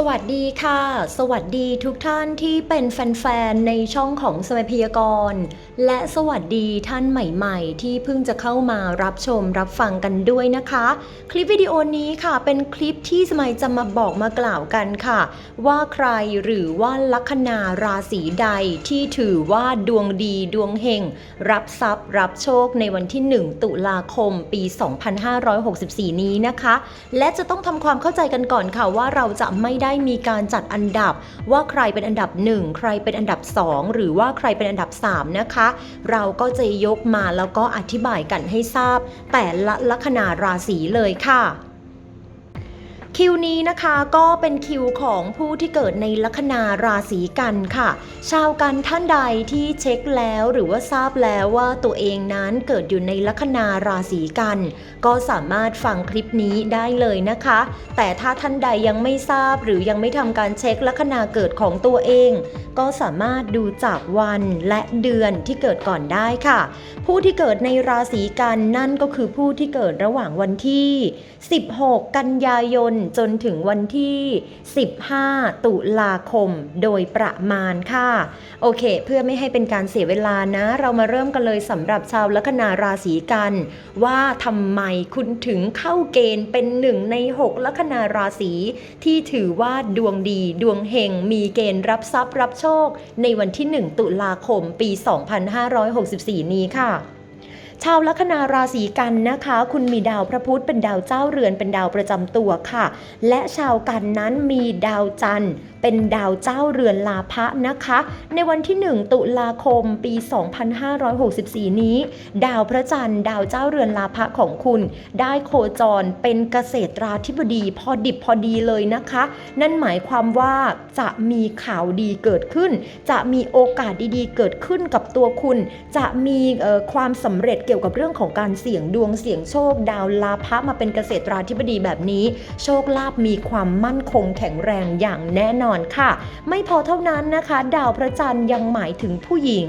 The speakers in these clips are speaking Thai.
สวัสดีค่ะ สวัสดีทุกท่านที่เป็นแฟนๆ ในช่องของสมัยพยากรณ์และสวัสดีท่านใหม่ๆ ที่เพิ่งจะเข้ามารับชมรับฟังกันด้วยนะคะ คลิปวิดีโอนี้ค่ะ เป็นคลิปที่สมัยจะมาบอกมากล่าวกันค่ะ ว่าใครหรือว่าลัคนาราศีใดที่ถือว่าดวงดีดวงเฮงรับทรัพย์รับโชคในวันที่ 1 ตุลาคมปี 2564 นี้นะคะ และจะต้องทำความเข้าใจกันก่อนค่ะว่าเราจะไม่ได้ได้มีการจัดอันดับว่าใครเป็นอันดับ 1 ใครเป็นอันดับ 2 หรือว่าใครเป็นอันดับ 3 นะคะ เราก็จะยกมาแล้วก็อธิบายกันให้ทราบ แต่ละลัคนาราศีเลยค่ะ คิวนี้นะคะก็เป็นคิวของผู้ที่เกิดในลัคนาราศีกันค่ะ ชาวกันท่านใดที่เช็คแล้วหรือว่าทราบแล้วว่าตัวเองนั้นเกิดอยู่ในลัคนาราศีกัน ก็สามารถฟังคลิปนี้ได้เลยนะคะ แต่ถ้าท่านใดยังไม่ทราบหรือยังไม่ทำการเช็คลัคนาเกิดของตัวเอง ก็สามารถดูจากวันและเดือนที่เกิดก่อนได้ค่ะ ผู้ที่เกิดในราศีกันนั่นก็คือผู้ที่เกิดระหว่างวันที่ 16 กันยายนจนถึงวันที่ 15 ตุลาคมโดยประมาณค่ะ โอเค เพื่อไม่ให้เป็นการเสียเวลานะ เรามาเริ่มกันเลยสำหรับชาวลัคนาราศีกัน ว่าทำไมคุณถึงเข้าเกณฑ์เป็นหนึ่งใน 6 ลัคนาราศีที่ถือว่าดวงดีดวงเฮงมีเกณฑ์รับทรัพย์รับโชค ในวันที่ 1 ตุลาคมปี 2564 นี้ค่ะ ชาวลัคนาราศีกันนะคะ คุณมีดาวพระพุธเป็นดาวเจ้าเรือนเป็นดาวประจำตัวค่ะ และชาวกันนั้นมีดาวจันทร์เป็นดาวเจ้าเรือนลาภะนะคะ ในวันที่ 1 ตุลาคมปี 2564 นี้ ดาวพระจันทร์ดาวเจ้าเรือนลาภะของคุณ ได้โคจรเป็นเกษตราธิบดีพอดิบพอดีเลยนะคะ นั่นหมายความว่าจะมีข่าวดีเกิดขึ้น จะมีโอกาสดีๆ เกิดขึ้นกับตัวคุณ จะมีความสำเร็จเกี่ยวกับเรื่องของการเสี่ยงดวงเสี่ยงโชค ดาวลาภะมาเป็นเกษตราธิบดีแบบนี้ โชคลาภมีความมั่นคงแข็งแรงอย่างแน่นอนค่ะ ไม่พอเท่านั้นนะคะ ดาวพระจันทร์ยังหมายถึงผู้หญิง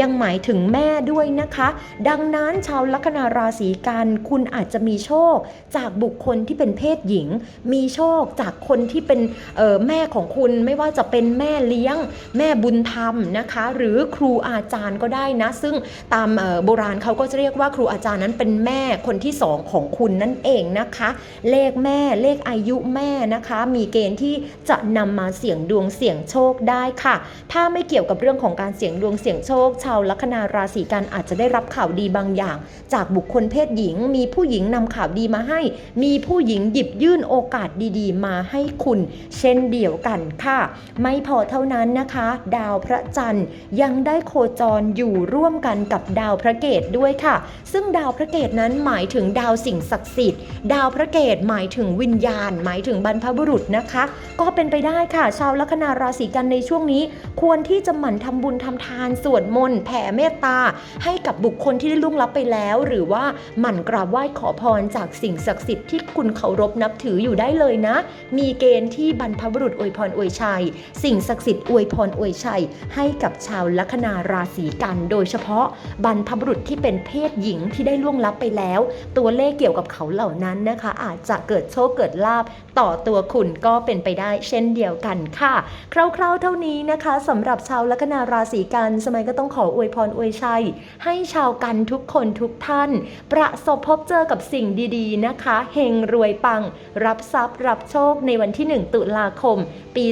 ยังหมายถึงแม่ด้วยนะคะ ดังนั้นชาวลัคนาราศีกันคุณอาจจะมีโชค จากบุคคลที่เป็นเพศหญิง มีโชคจากคนที่เป็นออแม่ของคุณไม่ว่าจะเป็นแม่เลี้ยง แม่บุญธรรมนะคะ หรือครูอาจารย์ก็ได้นะ ซึ่งตามออโบราณเขาก็จะเรียกว่าครูอาจารย์นั้นเป็นแม่คนที่สองของคุณนั่นเองนะคะ เลขแม่เลขอายุแม่นะคะ มีเกณฑ์ที่จะนำมาเสี่ยงดวงเสี่ยงโชคได้ค่ะ ถ้าไม่เกี่ยวกับเรื่องของการเสี่ยงดวงเสี่ยงโชค ชาวลัคนาราศีกันอาจจะได้รับข่าวดีบางอย่าง จากบุคคลเพศหญิง มีผู้หญิงนำข่าวดีมาให้ มีผู้หญิงหยิบยื่นโอกาสดีๆ มาให้คุณ เช่นเดียวกันค่ะ ไม่พอเท่านั้นนะคะ ดาวพระจันทร์ยังได้โคจรอยู่ร่วมกันกับดาวพระเกตด้วยค่ะ ซึ่งดาวพระเกตนั้นหมายถึงดาวสิ่งศักดิ์สิทธิ์ ดาวพระเกตหมายถึงวิญญาณ หมายถึงบรรพบุรุษนะคะ ก็เป็นไปได้ค่ะชาวลัคนาราศีกันในช่วงนี้ ควรที่จะหมั่นทำบุญทำทานสวดมนต์แผ่เมตตา ให้กับบุคคลที่ได้ล่วงลับไปแล้ว หรือว่าหมั่นกราบไหว้ขอพรจากสิ่งศักดิ์สิทธิ์ที่คุณเคารพนับถืออยู่ได้เลยนะ มีเกณฑ์ที่บรรพบุรุษอวยพรอวยชัย สิ่งศักดิ์สิทธิ์อวยพรอวยชัย ให้กับชาวลัคนาราศีกัน โดยเฉพาะบรรพบุรุษที่เป็นเพศหญิงที่ได้ล่วงลับไปแล้ว ตัวเลขเกี่ยวกับเขาเหล่านั้นนะคะ อาจจะเกิดโชคเกิดลาบต่อตัวคุณก็เป็นไปได้เช่นเดียวกันกันค่ะ คร่าวๆเท่านี้นะคะสำหรับชาวลัคนาราศีกันสมัยก็ต้องขออวยพรอวยชัย ให้ชาวกันทุกคนทุกท่าน ประสบพบเจอกับสิ่งดีๆนะคะเฮงรวยปัง รับทรัพย์รับโชคในวันที่ 1 ตุลาคม ปี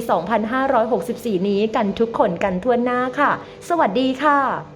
2564 นี้กันทุกคนกันทั่วหน้าค่ะ สวัสดีค่ะ